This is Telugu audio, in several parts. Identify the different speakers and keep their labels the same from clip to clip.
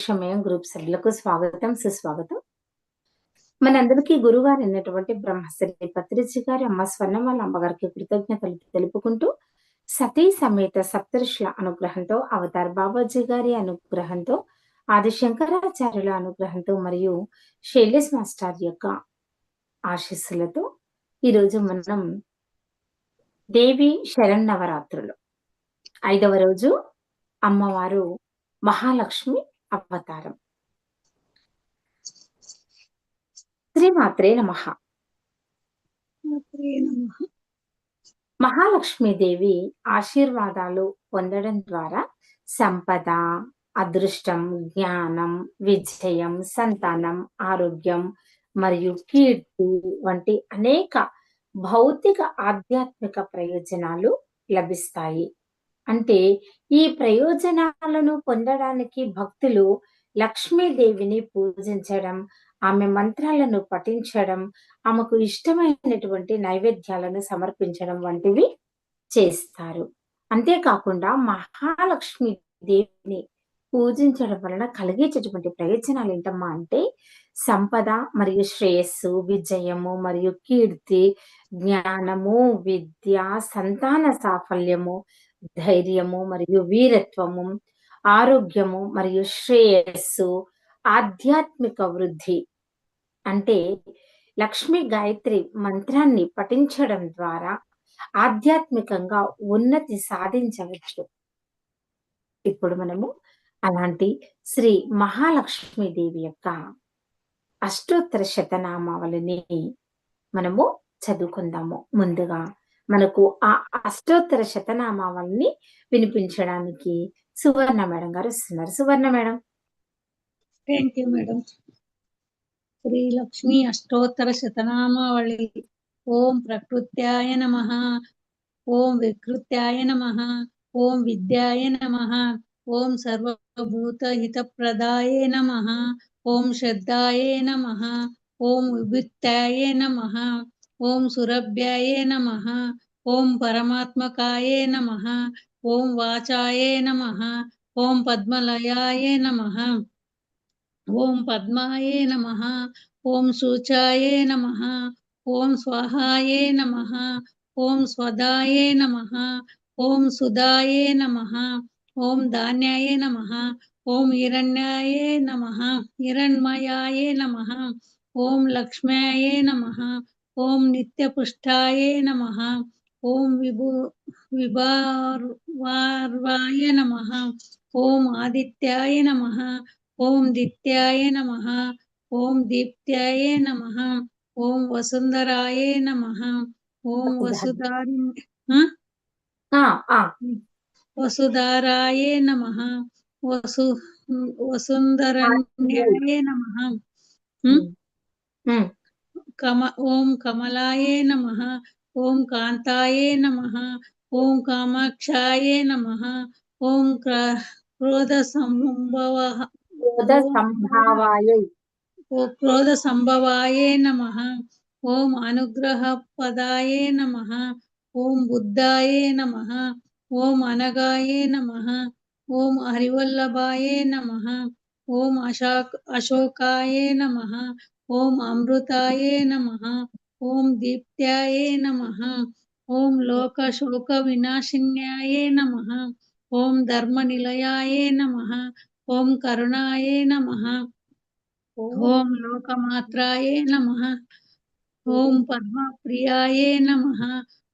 Speaker 1: సమయం గ్రూప్ సభ్యులకు స్వాగతం సుస్వాగతం. మనందరికీ గురుగారు అయినటువంటి బ్రహ్మశ్రీ పత్రిజీ గారి అమ్మ స్వర్ణం వాళ్ళ అమ్మగారికి కృతజ్ఞతలు తెలుపుకుంటూ సతీ సమేత సప్తరుషుల అనుగ్రహంతో అవతార్ బాబాజీ గారి అనుగ్రహంతో ఆది శంకరాచార్యుల అనుగ్రహంతో మరియు శైలేష్ మాస్టర్ యొక్క ఆశీస్సులతో ఈరోజు మనం దేవి శరణ్ నవరాత్రులు ఐదవ రోజు అమ్మవారు మహాలక్ష్మి అవతారం. శ్రీమాత్రే నమ. మహాలక్ష్మీదేవి ఆశీర్వాదాలు పొందడం ద్వారా సంపద అదృష్టం జ్ఞానం విజయం సంతానం ఆరోగ్యం మరియు కీర్తి వంటి అనేక భౌతిక ఆధ్యాత్మిక ప్రయోజనాలు లభిస్తాయి. అంటే ఈ ప్రయోజనాలను పొందడానికి భక్తులు లక్ష్మీదేవిని పూజించడం ఆమె మంత్రాలను పఠించడం ఆమెకు ఇష్టమైనటువంటి నైవేద్యాలను సమర్పించడం వంటివి చేస్తారు. అంతేకాకుండా మహాలక్ష్మి దేవిని పూజించడం వలన కలిగేటటువంటి ప్రయోజనాలు ఏంటమ్మా అంటే సంపద మరియు శ్రేయస్సు విజయము మరియు కీర్తి జ్ఞానము విద్య సంతాన సాఫల్యము ధైర్యము మరియు వీరత్వము ఆరోగ్యము మరియు శ్రేయస్సు ఆధ్యాత్మిక వృద్ధి. అంటే లక్ష్మీ గాయత్రి మంత్రాన్ని పఠించడం ద్వారా ఆధ్యాత్మికంగా ఉన్నతి సాధించవచ్చు. ఇప్పుడు మనము అలాంటి శ్రీ మహాలక్ష్మీదేవి యొక్క అష్టోత్తర శతనామావళిని మనము చదువుకుందాము. ముందుగా మనకు ఆ అష్టోత్తర శతనామావళిని వినిపించడానికి సువర్ణ మేడం గారు వస్తున్నారు. Suvarna madam.
Speaker 2: Thank you madam Sri Lakshmi అష్టోత్తర శతనామావళి. ఓం ప్రకృత్యాయ నమ. ఓం వికృత్యాయ నమ. ఓం విద్యాయ నమ. ఓం సర్వభూత హితప్రదాయ నమ. ఓం శ్రద్ధాయ నమ. ఓం విభుత్యాయ నమ. ఓం సురభ్యాయ నమ ఓం పరమాత్మకాయ నమ ఓం వాచాయ నమ ఓం పద్మలయాయ నమ ఓం పద్మాయే నమ ఓం శూచాయే నమ ఓం స్వాహాయే నమ ఓం స్వదాయే నమ ఓం సుదాయే నమ ఓం ధాన్యాయే నమ ఓం హిరణ్యాయే నమ హిరణ్మయాయే నమ ఓం లక్ష్మ్యాయే నమ ఓం నిత్యపుష్టాయే నమ ఓం విభు విభార్వాయ నమ ఓం ఆదిత్యాయ నమ ఓం దిత్యాయ నమ ఓం దీప్త్యాయ నమ ఓం వసుంధరాయ నమ ఓం వసుధారి
Speaker 1: ఆ ఆ
Speaker 2: వసుధారాయ నమ వసు వసుంధరణ్యాయ నమ
Speaker 1: ఉమ్,
Speaker 2: కమ ఓం కమలాయ నమ ఓం కాంతాయ నమ ఓం కామాక్షాయ నమ ఓం క్ర- క్రోధ సంభవ
Speaker 1: క్రోధ సంభావాయ
Speaker 2: క్రోధ సంభవాయే నమ ఓం అనుగ్రహ పదాయే నమ ఓం బుద్ధాయే నమ ఓం అనగాయే నమ ఓం హరివల్లభాయే నమ ఓం అశోక్ అశోకాయే నమ ఓం అమృతాయే నమ ఓం దీప్త్యాయే నమ ఓం లోక శోక వినాశిన్యాయే నమ ఓం ధర్మ నిలయాయే నమ ఓం కరుణాయే నమ ఓం లోకమాత్రాయే నమ ఓం పద్మప్రియాయే నమ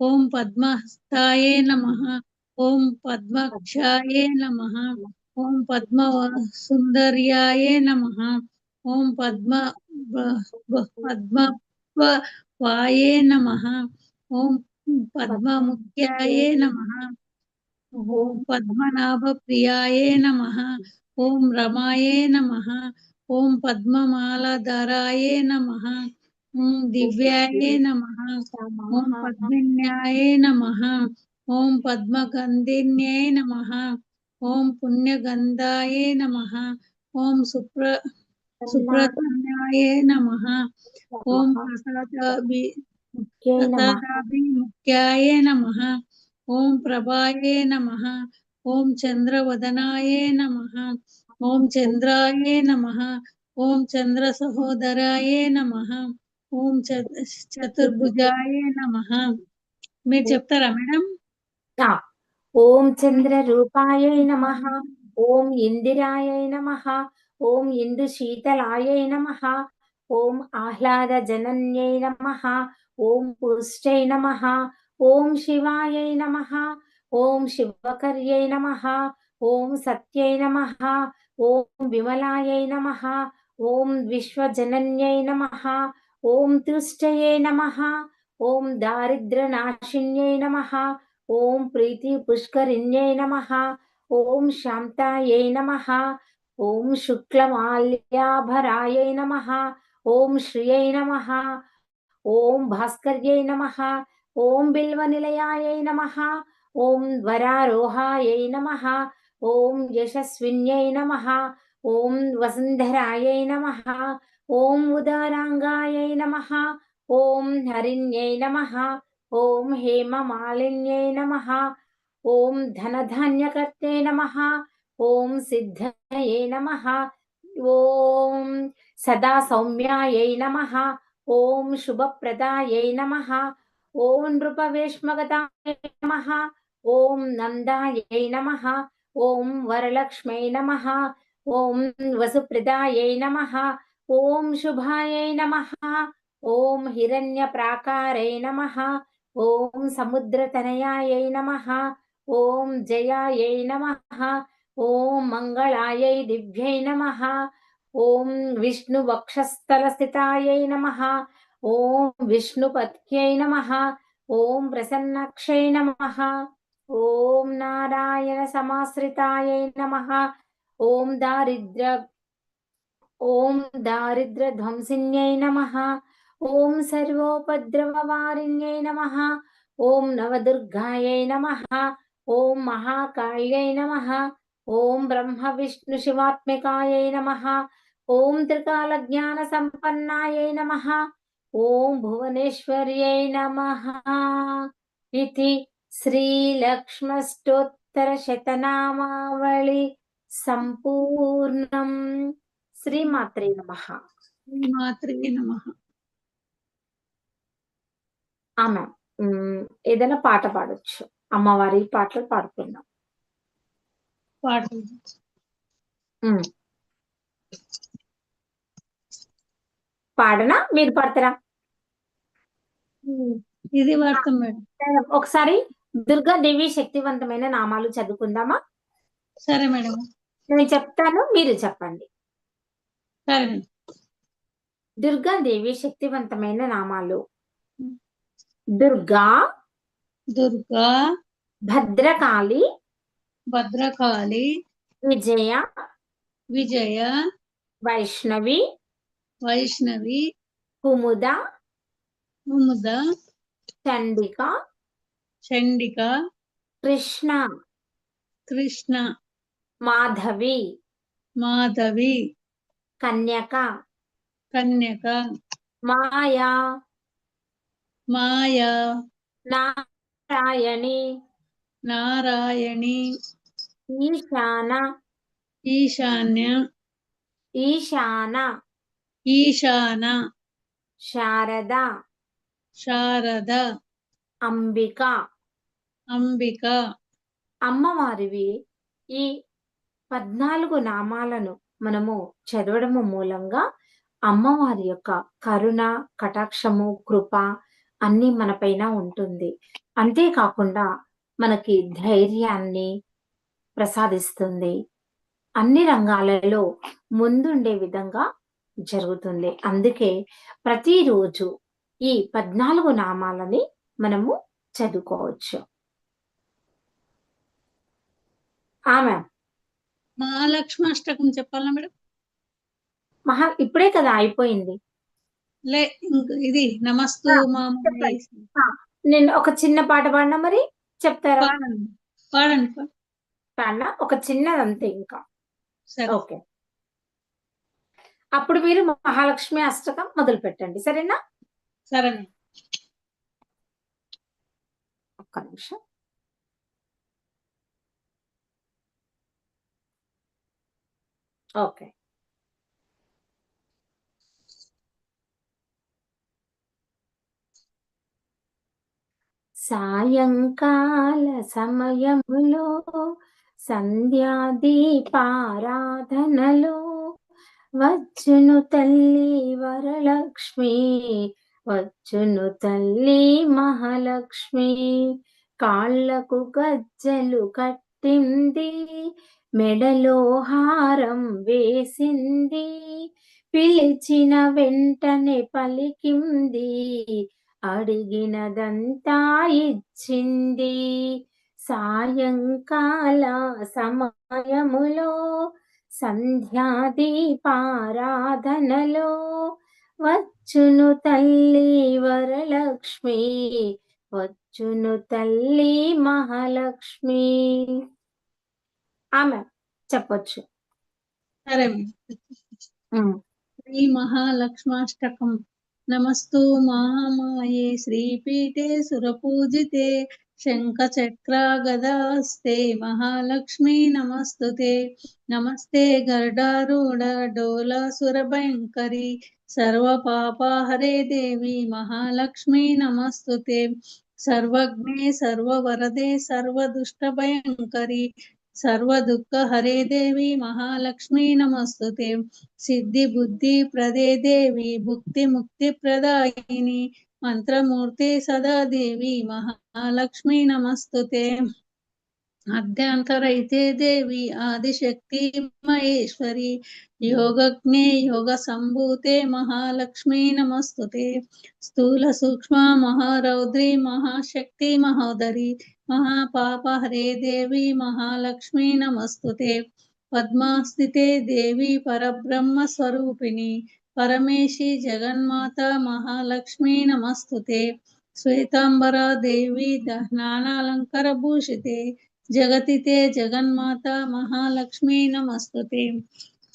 Speaker 2: ఓం పద్మహస్తాయే నమ ఓం పద్మక్షాయే నమ ఓం పద్మ సుందర్యాయే నమ ఓం పద్మ పద్మ వాయే నమ ఓం పద్మముఖ్యాయే నమ ఓం పద్మనాభ ప్రియాయే నమ ఓం రమాయే నమ ఓం పద్మమాలధరాయే నమ ఓం దివ్యాయే నమ ఓం పద్మిన్యాయే నమ ఓం పద్మగంధిన్యై నమ ఓం పుణ్యగంధాయే నమ
Speaker 1: ముఖ్యై నమః.
Speaker 2: ప్రసాదాభిముఖ్యాయ నమ ఓం ప్రభాయే నమ ఓం చంద్రవదనాయ నమ ఓం చంద్రాయే నమ ఓం చంద్ర సహోదరాయే నమ ఓం చ- చతుర్భుజాయే నమ మీరు చెప్తారా మేడం?
Speaker 1: ఓం చంద్ర రూపాయై నమ। ఓం ఇందిరాయై నమ। ఓం ఇందు శీతలాయై నమ ఓం ఆహ్లాద జనన్యై నమ ఓం పుష్టై నమ ఓం శివాయై నమ ఓం శివకర్యై నమ ఓం సత్యై నమ ఓం విమలాయై నమ ఓం విశ్వజనన్యై నమ ఓం తుష్టయే నమ ఓం దారిద్రనాశిన్యై నమ ఓం ప్రీతి పుష్కరిణ్యై నమ ఓం శాంతాయై నమ ఓం శుక్లమాల్యాభరాయై నమ ఓం శ్రియై నమ ఓం భాస్కర్యై నమ ఓం బిల్వనిలయాయై నమ ఓం వరారోహాయై నమ ఓం యశస్విన్యై నమ ఓం వసుంధరాయై నమ ఓం ఉదారాంగాయై నమ ఓం హరిణ్యై నమ ఓం హేమమాలిన్యై నమ ఓం ధనధాన్యకర్తే నమ ఓం సిద్ధయే నమ ఓం సదా సౌమ్యాయై నమ ఓం శుభప్రదాయై నమ ఓం నృపవేష్మగతాయ నమ ఓం నందాయై నమ ఓం వరలక్ష్మై నమ ఓం వసుప్రదాయై నమ ఓం శుభాయై నమ ఓం హిరణ్య ప్రాకారై నమ ఓం సముద్రతనయాయై నమ ఓం జయాయై నమ ఓం మంగళాయై దివ్యై నమ. ఓం విష్ణు వక్షస్థలస్థితాయై నమ. ఓం విష్ణుపత్యై నమ. ఓం ప్రసన్నక్షై నమ. ఓం నారాయణ సమాశ్రితాయై నమ. ఓం దారిద్ర ఓం దారిద్ర ధ్వంసిన్యై నమ. ఓం సర్వోపద్రవవారిణ్యై నమ. ఓం నవదుర్గాయై నమ. ఓం మహాకాళ్యై నమ. ఓం బ్రహ్మ విష్ణు శివాత్మికాయై నమ. ఓం త్రికాల జ్ఞాన సంపన్నాయై నమ. ఓం భువనేశ్వర్యై నమ. ఇది శ్రీలక్ష్మష్టోత్తర శతనామావళి సంపూర్ణం. శ్రీమాత్రే నమ.
Speaker 2: మాత్రే నమ.
Speaker 1: ఆమె ఏదైనా పాట పాడొచ్చు. అమ్మవారి పాటలు పాడుకుందాం. పాడనా? మీరు పాడతారా?
Speaker 2: ఇది వాడతాం మేడం.
Speaker 1: ఒకసారి దుర్గాదేవి శక్తివంతమైన నామాలు చదువుకుందామా?
Speaker 2: సరే మేడం.
Speaker 1: నేను చెప్తాను మీరు చెప్పండి.
Speaker 2: సరే
Speaker 1: దుర్గాదేవి శక్తివంతమైన నామాలు. దుర్గా
Speaker 2: దుర్గా
Speaker 1: భద్రకాళి
Speaker 2: భద్రకాళి
Speaker 1: విజయ
Speaker 2: విజయ
Speaker 1: వైష్ణవి
Speaker 2: వైష్ణవి
Speaker 1: కుముద
Speaker 2: కుముద
Speaker 1: చండిక
Speaker 2: చండిక
Speaker 1: కృష్ణ
Speaker 2: కృష్ణ
Speaker 1: మాధవి
Speaker 2: మాధవి
Speaker 1: కన్యక
Speaker 2: కన్యక
Speaker 1: మాయా
Speaker 2: మాయ
Speaker 1: నారాయణి
Speaker 2: నారాయణి
Speaker 1: ఈశాన.
Speaker 2: ఈశాన్య.
Speaker 1: ఈశాన.
Speaker 2: ఈశాన.
Speaker 1: శారద.
Speaker 2: శారద.
Speaker 1: అంబిక.
Speaker 2: అంబిక.
Speaker 1: అమ్మవారివి ఈ పద్నాలుగు నామాలను మనము చదవడము మూలంగా అమ్మవారి యొక్క కరుణ కటాక్షము కృప అన్ని మన పైన ఉంటుంది. అంతేకాకుండా మనకి ధైర్యాన్ని ప్రసాదిస్తుంది. అన్ని రంగాలలో ముందుండే విధంగా జరుగుతుంది. అందుకే ప్రతిరోజు ఈ పద్నాలుగు నామాలని మనము చదువుకోవచ్చు. ఆమె
Speaker 2: మహాలక్ష్మి అష్టకం చెప్పాలా మేడం?
Speaker 1: మహా ఇప్పుడే కదా అయిపోయింది.
Speaker 2: లే ఇది నమస్తు.
Speaker 1: నేను ఒక చిన్న పాట పాడినా మరి? చెప్తారా?
Speaker 2: పాడండి. పాడండి పా-
Speaker 1: పాడినా ఒక చిన్నది అంతే ఇంకా.
Speaker 2: సరే.
Speaker 1: ఓకే. అప్పుడు మీరు మహాలక్ష్మి అష్టకం మొదలు పెట్టండి. సరేనా?
Speaker 2: సరే
Speaker 1: ఒక్క నిమిషం. ఓకే. సాయంకాల సమయములో సంధ్యాదీపారాధనలు వచ్చును తల్లి వరలక్ష్మి వచ్చును తల్లి మహాలక్ష్మి. కాళ్ళకు గజ్జలు కట్టింది మెడలో హారం వేసింది. పిలిచిన వెంటనే పలికింది అడిగినదంతా ఇచ్చింది. సాయంకాల సమయములో సంధ్యాదీపారాధనలో వచ్చును తల్లి వరలక్ష్మి వచ్చును తల్లి మహాలక్ష్మి. ఆమె చెప్పొచ్చు.
Speaker 2: సరే. శ్రీ మహాలక్ష్మాష్టకం. నమస్తు మహామాయే శ్రీపీఠే సురపూజితే శంఖ చక్ర గదాస్తే నమస్తుతే. నమస్తే గరుడారూఢ డోల సురభయంకరి సర్వ పాపహరే దేవి మహాలక్ష్మీ నమస్తుతే. సర్వజ్ఞే సర్వవరదే సర్వదుష్ట భయంకరి సర్వ దుఃఖ హరే దేవి మహాలక్ష్మీ నమస్తుతే. సిద్ధి బుద్ధి ప్రదే దేవి భుక్తి ముక్తి ప్రదాయిని మంత్రమూర్తి సదాదేవి మహాలక్ష్మి నమస్తుతే. అర్ధాంతరైతే దేవి ఆదిశక్తి మహేశ్వరి యోగజ్ఞే యోగ సంభూతే మహాలక్ష్మి నమస్తుతే. స్థూల సూక్ష్మ మహారౌద్రి మహాశక్తి మహోదరి మహాపాప హరే దేవి మహాలక్ష్మి నమస్తుతే. పద్మాస్థితే దేవి పరబ్రహ్మ స్వరూపిణి పరమేశి జగన్మాత మహాలక్ష్మి నమస్తుతే. శ్వేతాంబర దేవి జ్ఞానాలంకర భూషితే జగతితే జగన్మాత మహాలక్ష్మి నమస్తుతే.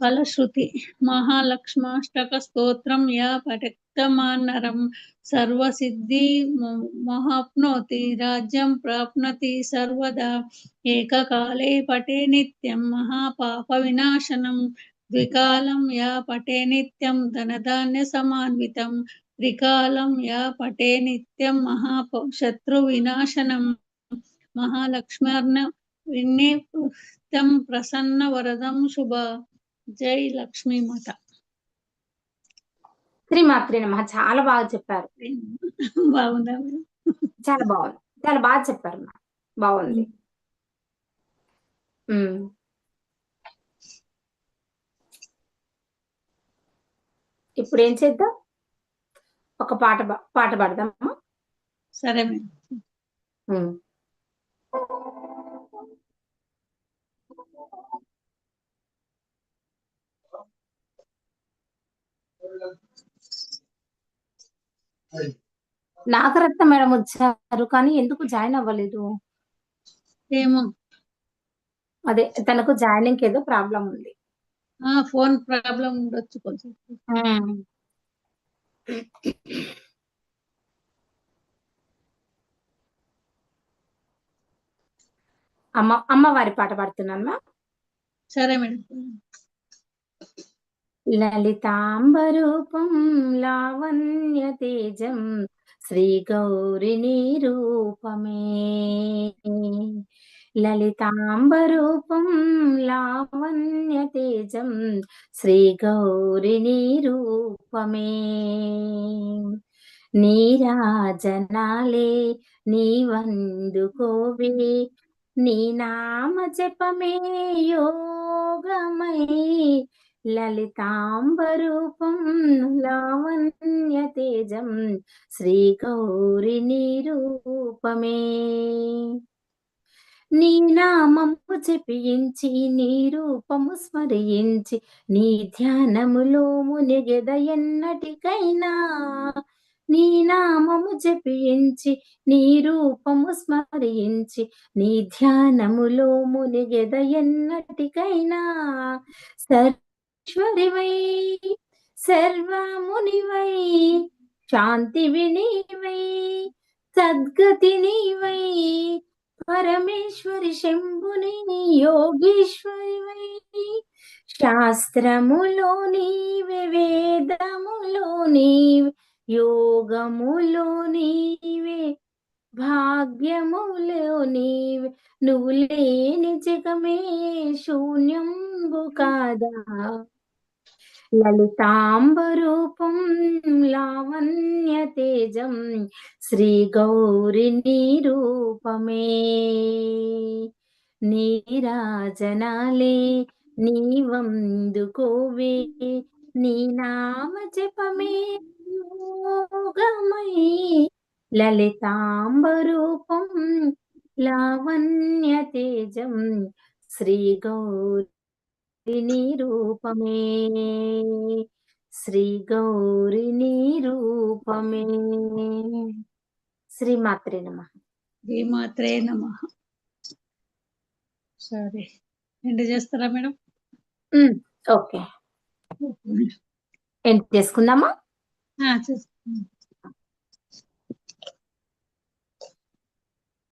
Speaker 2: ఫలశ్రుతి మహాలక్ష్మాష్టక స్తోత్రం యా పఠక్తమాన్నరం సర్వసిద్ధి మహాప్నోతి రాజ్యం ప్రాప్నతి సర్వదా. ఏకకాలే పటే నిత్యం మహాపాప వినాశనం. ద్వికాలం యా పటే నిత్యం ధనధాన్య సమాన్వితం. త్రికాలం యా పటే నిత్యం మహా శత్రు వినాశనం. మహాలక్ష్మర్ణ విన్నితం ప్రసన్న వరదం శుభ. జై లక్ష్మీ మాత.
Speaker 1: శ్రీమాత్రి నమ. చాలా బాగా చెప్పారు.
Speaker 2: బాగుందా?
Speaker 1: చాలా బాగుంది. చాలా బాగా చెప్పారు. బాగుంది. ఇప్పుడు ఏం చేద్దాం? ఒక పాట పాట పాడదామా?
Speaker 2: సరే.
Speaker 1: నాగరత్న మేడం వచ్చారు కానీ ఎందుకు జాయిన్ అవ్వలేదు?
Speaker 2: ఏమో.
Speaker 1: అదే తనకు జాయినింగ్ ఏదో ప్రాబ్లం ఉంది.
Speaker 2: ఫోన్ ప్రాబ్లం ఉండొచ్చు కొంచెం.
Speaker 1: అమ్మ అమ్మవారి పాట పాడుతున్నాను
Speaker 2: సరే మేడం.
Speaker 1: లలితాంబరూపం లావణ్య తేజం శ్రీ గౌరి రూపమే. లలితాంబరూపం లావణ్య తేజం శ్రీ గౌరి రూపమే నీరాజనాలే నీవందుకోవే నీ నామ జపమే యోగమై. లలితాంబరూపం లావణ్య తేజం శ్రీ గౌరి రూపమే నీ నామము జపించి నీ రూపము స్మరించి నీ ధ్యానములో మునిగెద ఎన్నటికైనా. నీ నామము జపించి నీ రూపము స్మరించి నీ ధ్యానములో మునిగెద ఎన్నటికైనా. సర్వేశ్వరివై సర్వమునివై శాంతి వినివై సద్గతి నీవై పరమేశ్వరి శంభుని యోగీశ్వరి శాస్త్రములో నీవే వేదములో నీవే యోగములో నీవే భాగ్యములో నీవే. నువ్వు లేని జగమే శూన్యంబు కాదా. లలితాంబరూపం లావణ్య తేజం శ్రీ గౌరి నిరూపమే. నీరాజనాలే నీవందుకోవే. నీ నామ జపమే యోగమై లలితాంబరూపం లావణ్య తేజం శ్రీ గౌరి నిరూపమే శ్రీ గౌరి నిరూపమే. శ్రీమాత్రే నమ.
Speaker 2: శ్రీమాత్రే నమ. సరే. ఎండ్ చేస్తారా మేడం?
Speaker 1: ఓకే. ఎండ్ చేసుకుందామా?
Speaker 2: చేస్తాను